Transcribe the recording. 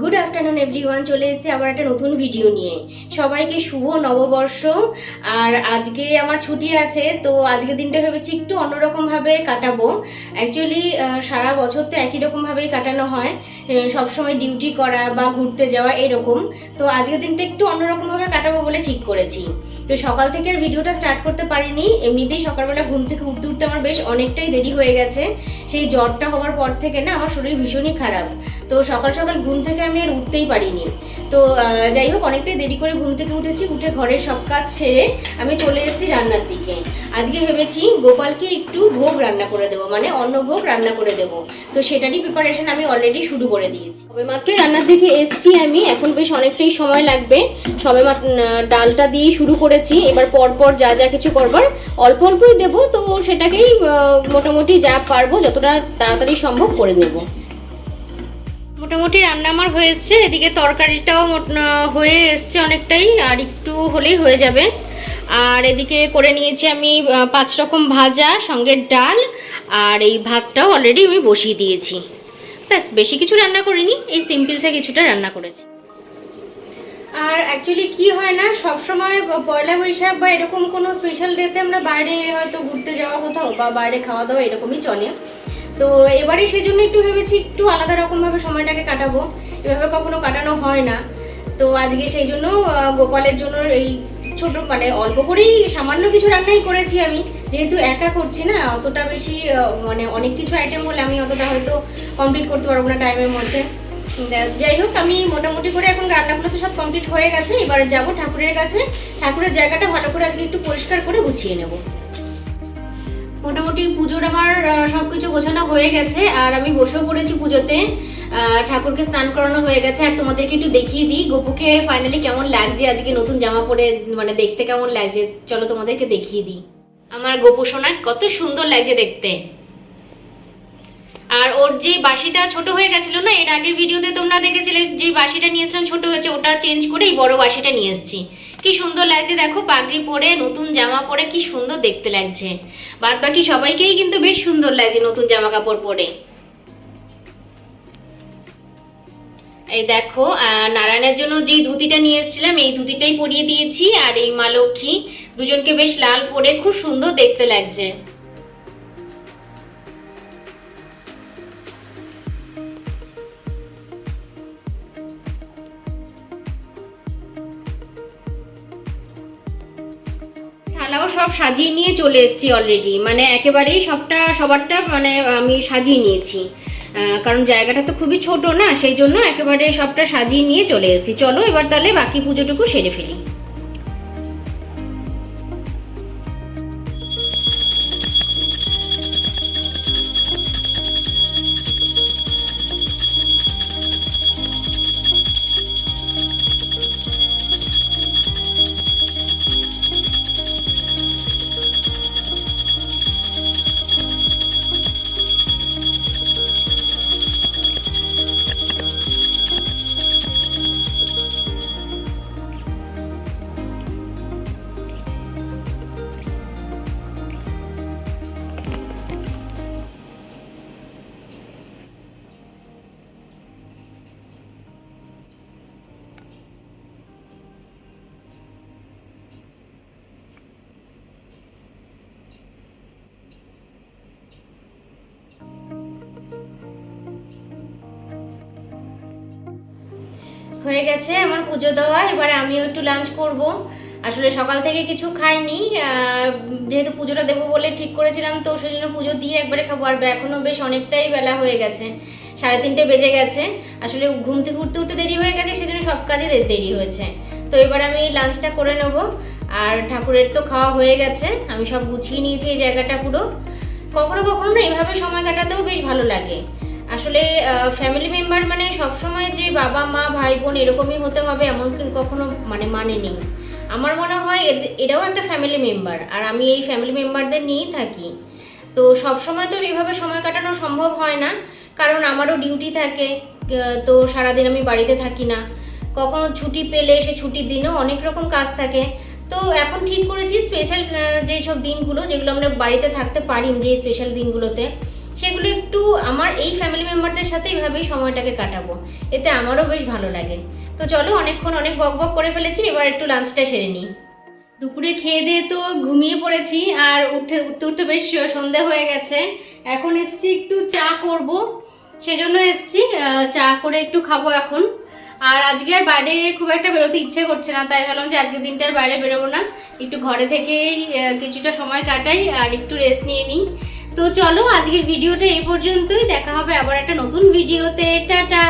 Good afternoon everyone চলে এসেছে আবার একটা নতুন ভিডিও নিয়ে। সবাইকে শুভ নববর্ষ। আর আজকে আমার ছুটি আছে, তো আজকে দিনটা ভেবেছি একটু অন্যরকমভাবে কাটাবো। অ্যাকচুয়ালি সারা বছর তো একই রকমভাবেই কাটানো হয়। সবসময় ডিউটি করা বা ঘুরতে যাওয়া এরকম। তো আজকের দিনটা একটু অন্যরকমভাবে কাটাবো বলে ঠিক করেছি। তো সকাল থেকে আর ভিডিওটা স্টার্ট করতে পারিনি। এমনিতেই সকালবেলা ঘুম থেকে উঠতে উঠতে আমার বেশ অনেকটাই দেরি হয়ে গেছে। সেই জ্বরটা হওয়ার পর থেকে না আমার শরীর ভীষণই খারাপ। তো সকাল সকাল ঘুম থেকে আমি আর উঠতেই পারিনি। তো যাই হোক, অনেকটাই দেরি করে ঘুম থেকে উঠেছি, উঠে ঘরের সব কাজ সেরে আমি চলে এসেছি রান্নার দিকে। আজকে ভেবেছি গোপালকে একটু ভোগ রান্না করে দেবো মানে অন্য ভোগ রান্না করে দেবো। তো সেটারই প্রিপারেশন আমি অলরেডি শুরু করে দিয়েছি। সবে মাত্রই রান্নার দিকে এসছি আমি, এখন বেশ অনেকটাই সময় লাগবে। সবে ডালটা দিয়েই শুরু করেছি, এবার পরপর যা যা কিছু করবার, অল্প অল্পই দেবো, তো সেটাকেই মোটামুটি যা পারব, যতটা তাড়াতাড়ি সম্ভব করে নেব। মোটামুটি রান্না আমার হয়ে এসছে, এদিকে তরকারিটাও হয়ে এসছে অনেকটাই, আর একটু হলেই হয়ে যাবে। আর এদিকে করে নিয়েছি আমি পাঁচ রকম ভাজা, সঙ্গে ডাল, আর এই ভাতটাও অলরেডি আমি বসিয়ে দিয়েছি। ব্যাস, বেশি কিছু রান্না করিনি, এই সিম্পলসে কিছুটা রান্না করেছি। আর অ্যাকচুয়ালি কি হয় না সব সময় পয়লা বৈশাখ বা এরকম কোনো স্পেশাল ডেতে আমরা বাইরে হয়তো ঘুরতে যাওয়া কোথাও বা বাইরে খাওয়া দাওয়া এরকমই চলে। তো এবারে সেই জন্য একটু ভেবেছি একটু আলাদা রকমভাবে সময়টাকে কাটাবো। এভাবে কখনো কাটানো হয় না। তো আজকে সেই জন্য গোপালের জন্য এই ছোট মানে অল্প করেই সামান্য কিছু রান্নাই করেছি আমি। যেহেতু একা করছি না, অতটা বেশি মানে অনেক কিছু আইটেম হলে আমি অতটা হয়তো কমপ্লিট করতে পারব না টাইমের মধ্যে। যাই হোক, আমি মোটামুটি করে এখন রান্নাগুলো তো সব কমপ্লিট হয়ে গেছে, এবার যাব ঠাকুরের কাছে। ঠাকুরের জায়গাটা ভালো করে আজকে একটু পরিষ্কার করে গুছিয়ে নেব। মোটামুটি পুজোর আমার সব কিছু গোছানো হয়ে গেছে, আর আমি বসেও পড়েছি পুজোতে। ঠাকুরকে স্নান করানো হয়ে গেছে, আর তোমাদেরকে একটু দেখিয়ে দিই, গোপুকে ফাইনালি কেমন লাগছে আজকে নতুন জামা পরে মানে দেখতে কেমন লাগছে, চলো তোমাদেরকে দেখিয়ে দিই। আমার গোপু সোনা, কত সুন্দর লাগছে দেখতে। আর ওর যে বাসিটা ছোট হয়ে গেছিল না, এর আগের ভিডিওতে তোমরা দেখেছিলে যে বাসিটা নিয়েছিলাম ছোট হয়েছে, ওটা চেঞ্জ করে এই বড় বাসিটা নিয়ে এসেছি। কি সুন্দর লাগছে দেখো, পাগড়ি পরে, নতুন জামা পরে, কি সুন্দর দেখতে লাগছে। বাদ বাকি সবাইকেই কিন্তু বেশ সুন্দর লাগছে নতুন জামা কাপড় পরে। এই দেখো নারায়ণের জন্য যেই ধুতিটা নিয়ে এসেছিলাম, এই ধুতিটাই পরিয়ে দিয়েছি, আর এই মা লক্ষ্মী দুজনকে বেশ লাল পরে খুব সুন্দর দেখতে লাগছে। থালাও সব সাজিয়ে নিয়ে চলে এসেছি অলরেডি মানে একেবারেই সবটা, সবারটা মানে আমি সাজিয়ে নিয়েছি। কারণ জায়গাটা তো খুবই ছোট না, সেই জন্য একেবারে সবটা সাজিয়ে নিয়ে চলে এসেছি। চলো এবার তাহলে বাকি পুজোটুকু সেরে ফেলি। হয়ে গেছে আমার পুজো দেওয়া। এবারে আমিও একটু লাঞ্চ করব। আসলে সকাল থেকে কিছু খাইনি। যেহেতু পুজোটা দেবো বলে ঠিক করেছিলাম, তো সেই জন্য পুজো দিয়ে একবারে খাব। আর এখনও বেশ অনেকটাই বেলা হয়ে গেছে। সাড়ে তিনটে বেজে গেছে। আসলে ঘুম থেকে উঠতে উঠতে দেরি হয়ে গেছে, সেজন্য সব কাজে দেরি হয়েছে। তো এবার আমি লাঞ্চটা করে নেব। আর ঠাকুরের তো খাওয়া হয়ে গেছে। আমি সব গুছিয়ে নিয়েছি এই জায়গাটা পুরো। কখনো কখনো না এইভাবে সময় কাটাতেও বেশ ভালো লাগে। আসলে ফ্যামিলি মেম্বার মানে সবসময় যে বাবা, মা, ভাই, বোন এরকমই হতে হবে এমন কিন্তু কখনো মানে মানে নেই আমার মনে হয় এরাও একটা ফ্যামিলি মেম্বার আর আমি এই ফ্যামিলি মেম্বারদের নিয়েই থাকি। তো সব সময় তো এইভাবে সময় কাটানো সম্ভব হয় না, কারণ আমারও ডিউটি থাকে তো সারাদিন আমি বাড়িতে থাকি না। কখনো ছুটি পেলে সে ছুটির দিনেও অনেক রকম কাজ থাকে। তো এখন ঠিক করেছি স্পেশাল যেসব দিনগুলো যেগুলো আমরা বাড়িতে থাকতে পারি, যে স্পেশাল দিনগুলোতে সেগুলো একটু আমার এই ফ্যামিলি মেম্বারদের সাথে এইভাবেই সময়টাকে কাটাবো। এতে আমারও বেশ ভালো লাগে। তো চলো অনেকক্ষণ অনেক বক বক করে ফেলেছি, এবার একটু লাঞ্চটা সেরে নিই। দুপুরে খেয়ে দিয়ে তো ঘুমিয়ে পড়েছি, আর উঠে, উঠতে উঠতে বেশ সন্ধে হয়ে গেছে। এখন এসছি একটু চা করব। সেজন্য এসছি চা করে একটু খাব এখন। আর আজকে আর বাইরে খুব একটা বেরোতে ইচ্ছে করছে না, তাই ভাবলাম যে আজকে দিনটার বাইরে বেরোবো না। একটু ঘরে থেকেই কিছুটা সময় কাটাই, আর একটু রেস্ট নিয়ে নিই। তো চলো আজকের ভিডিওটা এই পর্যন্তই। দেখা হবে আবার একটা নতুন ভিডিওতে। টাটা!